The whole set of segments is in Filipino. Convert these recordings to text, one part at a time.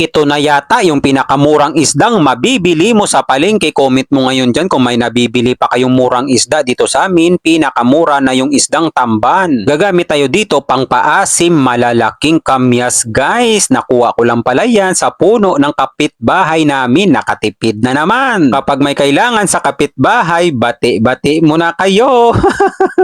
Ito na yata yung pinakamurang isdang mabibili mo sa palengke. Comment mo ngayon dyan kung may nabibili pa kayong murang isda dito sa amin. Pinakamura na yung isdang tamban. Gagamit tayo dito pang paasim malalaking kamyas guys. Nakuha ko lang pala yan sa puno ng kapitbahay namin. Nakatipid na naman. Kapag may kailangan sa kapitbahay, bati-bati mo na kayo.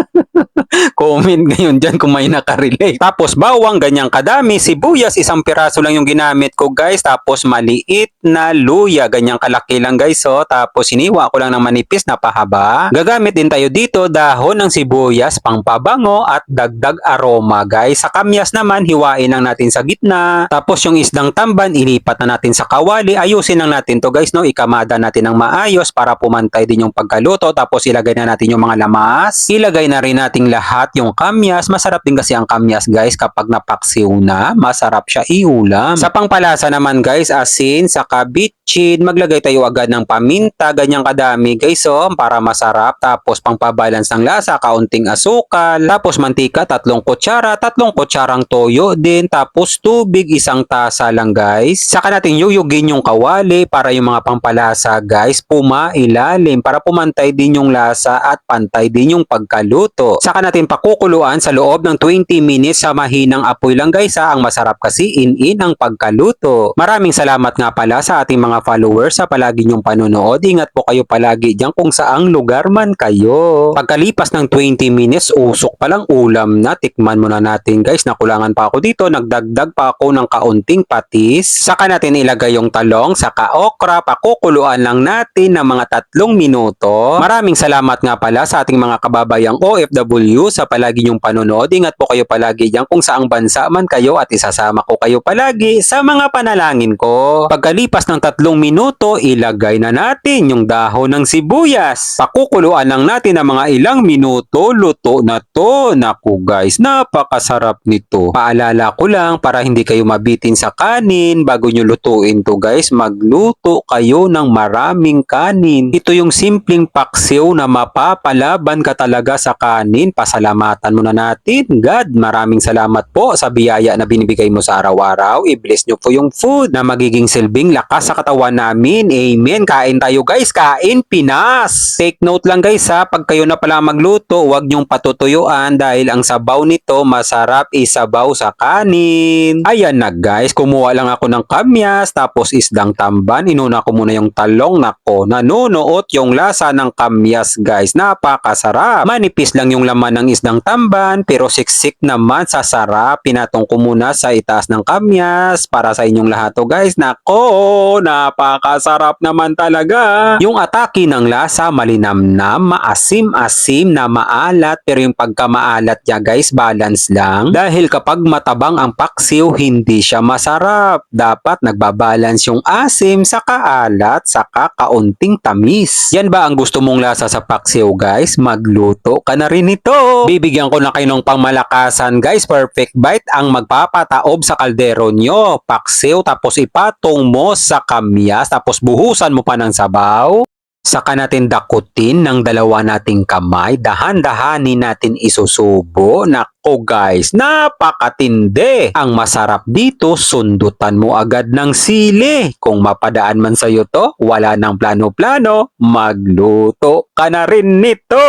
Comment ngayon dyan kung may nakarelate. Tapos bawang ganyang kadami, sibuyas isang piraso lang yung ginamit ko guys. Tapos maliit na luya, ganyang kalaki lang guys. So, tapos hiniwa ko lang ng manipis na pahaba. Gagamit din tayo dito dahon ng sibuyas, pangpabango at dagdag aroma guys. Sa kamyas naman, hiwain lang natin sa gitna. Tapos yung isdang tamban, ilipat na natin sa kawali. Ayusin lang natin to guys, no? Ikamada natin ng maayos para pumantay din yung pagkaluto. Tapos ilagay na natin yung mga lamas. Ilagay na rin nating lahat yung kamyas. Masarap din kasi ang kamyas guys kapag napaksiw na. Masarap siya iulam. Sa pangpalasa naman guys, asin, saka bitchin. Maglagay tayo agad ng paminta. Ganyang kadami guys oh, para masarap. Tapos pangpabalance ng lasa, kaunting asukal. Tapos mantika, tatlong kutsara. Tatlong kutsarang toyo din. Tapos tubig, isang tasa lang guys. Saka natin yuyugin yung kawali para yung mga pangpalasa guys pumailalim para pumantay din yung lasa at pantay din yung pagkaluto. Saka natin pakukuluan sa loob ng 20 minutes sa mahinang apoy lang guys ha. Ang masarap kasi in-in ang pagkaluto. Maraming salamat nga pala sa ating mga followers sa palagi nyong panonood. Ingat po kayo palagi dyan kung saang lugar man kayo. Pagkalipas ng 20 minutes, usok palang ulam na. Tikman muna natin guys. Nakulangan pa ako dito. Nagdagdag pa ako ng kaunting patis. Saka natin ilagay yung talong, saka okra. Pakukuluan lang natin ng mga tatlong minuto. Maraming salamat nga pala sa ating mga kababayang OFW sa palagi nyong panonood. Ingat po kayo palagi dyan kung saang bansa man kayo at isasama ko kayo palagi sa mga panalangin ko. Pagkalipas ng tatlong minuto, ilagay na natin yung dahon ng sibuyas. Pakukuluan lang natin ng mga ilang minuto, luto na to. Naku guys, napakasarap nito. Paalala ko lang para hindi kayo mabitin sa kanin bago nyo lutuin to guys, magluto kayo ng maraming kanin. Ito yung simpleng paksiw na mapapalaban ka talaga sa kanin. Pasalamatan muna natin. God, maraming salamat po sa biyaya na binibigay mo sa araw-araw. I-bless nyo po yung food na magiging silbing lakas sa katawan namin. Amen. Kain tayo guys. Kain Pinas. Take note lang guys ha. Pag kayo na pala magluto, huwag nyong patutuyuan dahil ang sabaw nito masarap isabaw sa kanin. Ayan na guys. Kumuha lang ako ng kamyas tapos isdang tamban. Inuna ko muna yung talong nako. Nanunuot yung lasa ng kamyas guys. Napakasarap. Manipis lang yung laman ng isdang tamban pero siksik naman sa sarap. Pinatong ko muna sa itaas ng kamyas para sa inyong lahat to guys. Nako, napakasarap naman talaga. Yung atake ng lasa malinamnam, maasim-asim na maalat pero yung pagkamaalat niya guys balance lang. Dahil kapag matabang ang paksiw, hindi siya masarap. Dapat nagbabalance yung asim sa kaalat saka kaunting tamis. Yan ba ang gusto mong lasa sa paksiw guys? Magluto ka na rin ito. Bibigyan ko na kayo ng pangmalakasan guys. Perfect bite ang magpapataob sa kaldero nyo. Paksiw tapos ipatong mo sa kamyas tapos buhusan mo pa ng sabaw. Saka natin dakutin ng dalawa nating kamay, dahan-dahanin natin isusubo. Nako guys, napakatindi! Ang masarap dito, sundutan mo agad ng sili. Kung mapadaan man sa'yo to, wala nang plano-plano, magluto ka na rin nito!